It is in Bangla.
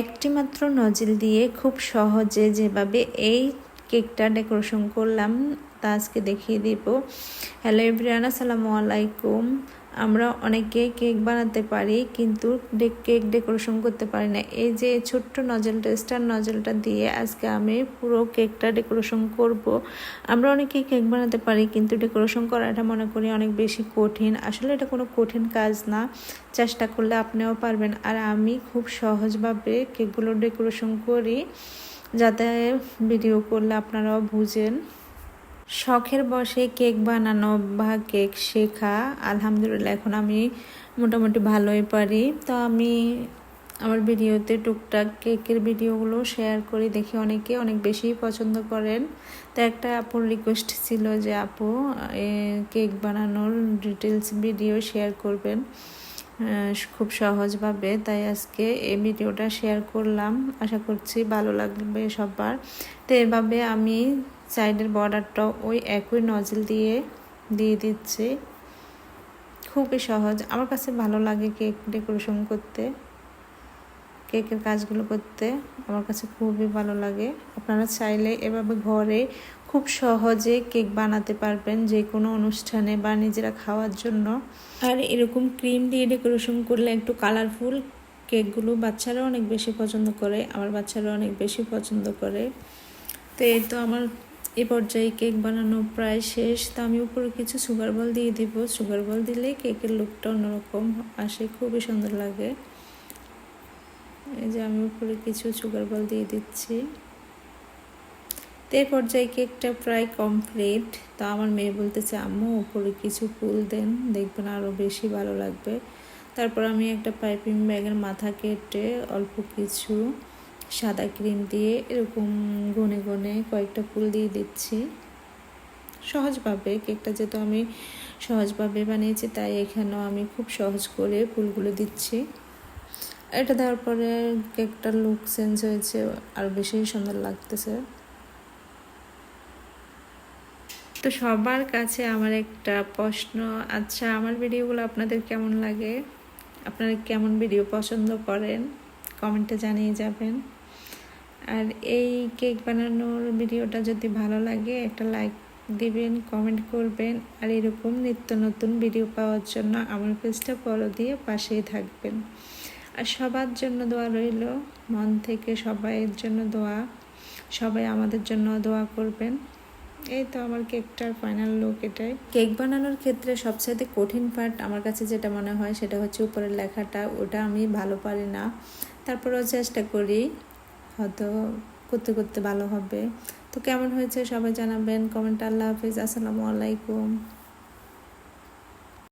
একটি মাত্র নজিল দিয়ে খুব সহজে যেভাবে এই কেকটা ডেকোরেশন করলাম, তা আজকে দেখিয়ে দিব। হ্যালো এভরিয়ান আসসালামু আলাইকুম। আমরা অনেকে কেক বানাতে পারি, কিন্তু কেক ডেকোরেশন করতে পারি না। এই যে ছোট্ট নজলটা স্টার নজলটা দিয়ে আজকে আমি পুরো কেকটা ডেকোরেশন করব। আমরা অনেকে কেক বানাতে পারি, কিন্তু ডেকোরেশন করাটা মনে করি অনেক বেশি কঠিন। আসলে এটা কোনো কঠিন কাজ না, চেষ্টা করলে আপনিও পারবেন। আর আমি খুব সহজভাবে কেকগুলো ডেকোরেশন করি, যাতে ভিডিও করলে আপনারাও বুঝেন। শখের বসে কেক বানানো বা কেক শেখা, আলহামদুলিল্লাহ, এখন আমি মোটামুটি ভালোই পারি। তো আমি আমার ভিডিওতে টুকটাক কেকের ভিডিওগুলো শেয়ার করি, দেখি অনেকে অনেক বেশি পছন্দ করেন। তো একটা আপুর রিকোয়েস্ট ছিল যে, আপু কেক বানানোর ডিটেলস ভিডিও শেয়ার করবেন। খুব সহজভাবে। তাই আজকে এই ভিডিওটা শেয়ার করলাম। আশা করছি ভালো লাগবে সবার। তো এভাবে আমি সাইডের বর্ডারটা ওই একই নজল দিয়ে দিয়ে দিচ্ছি। খুবই সহজ। আমার কাছে ভালো লাগে কেক ডেকোরেশন করতে। কেকের কাজগুলো করতে আমার কাছে খুবই ভালো লাগে। আপনারা চাইলে এভাবে ঘরে খুব সহজে কেক বানাতে পারবেন যে কোনো অনুষ্ঠানে বা নিজেরা খাওয়ার জন্য। আর এরকম ক্রিম দিয়ে ডেকোরেশন করলে একটু কালারফুল কেকগুলো বাচ্চারা অনেক বেশি পছন্দ করে, আমার বাচ্চারা অনেক বেশি পছন্দ করে। তো এই তো আমার এ পর্যায়ে কেক বানানো প্রায় শেষ। তো আমি উপরে কিছু সুগার বল দিয়ে দিব। সুগার বল দিলে কেকের লুকটা অন্যরকম, আসে খুবই সুন্দর লাগে। এই যে আমি উপরে কিছু সুগার বল দিয়ে দিচ্ছি। তো এই পর্যায়ে কেকটা প্রায় কমপ্লিট তো আমার মেয়ে বলতেছে, আম্মু, উপরে কিছু ফুল দেন, দেখবেন আরও বেশি ভালো লাগবে। তারপর আমি একটা পাইপিং ব্যাগের মাথা কেটে অল্প কিছু সাদা ক্রিম দিয়ে এরকম গনে গনে কয়েকটা ফুল দিয়ে দিচ্ছি। সহজভাবে কেকটা যেহেতু আমি সহজভাবে বানিয়েছি, তাই এখানেও আমি খুব সহজ করে ফুলগুলো দিচ্ছি। এটা দেওয়ার পরে কেকটার লুক চেঞ্জ হয়েছে, আর বেশি সুন্দর লাগতেছে। তো সবার কাছে আমার একটা প্রশ্ন আচ্ছা আমার ভিডিওগুলো আপনাদের কেমন লাগে? আপনারা কেমন ভিডিও পছন্দ করেন? কমেন্টে জানিয়ে যাবেন। আর এই কেক বানানোর ভিডিওটা যদি ভালো লাগে, একটা লাইক দিবেন কমেন্ট করবেন, আর এরকম নিত্য নতুন ভিডিও পাওয়ার জন্য আমার পেজটা ফলো দিয়ে পাশেই থাকবেন। আর সবার জন্য দোয়া রইল। মন থেকে সবাইয়ের জন্য দোয়া। সবাই আমাদের জন্য দোয়া করবেন। এই তো আমার কেকটার ফাইনাল লুক এটাই। কেক বানানোর ক্ষেত্রে সবচেয়ে কঠিন পার্ট আমার কাছে যেটা মনে হয় সেটা হচ্ছে উপরের লেখাটা। ওটা আমি ভালো পারি না। তারপরেও চেষ্টা করি। হয়তো করতে করতে ভালো হবে। তো কেমন হয়েছে সবাই জানাবেন। কমেন্ট আল্লাহ হাফিজ। আসসালামু আলাইকুম।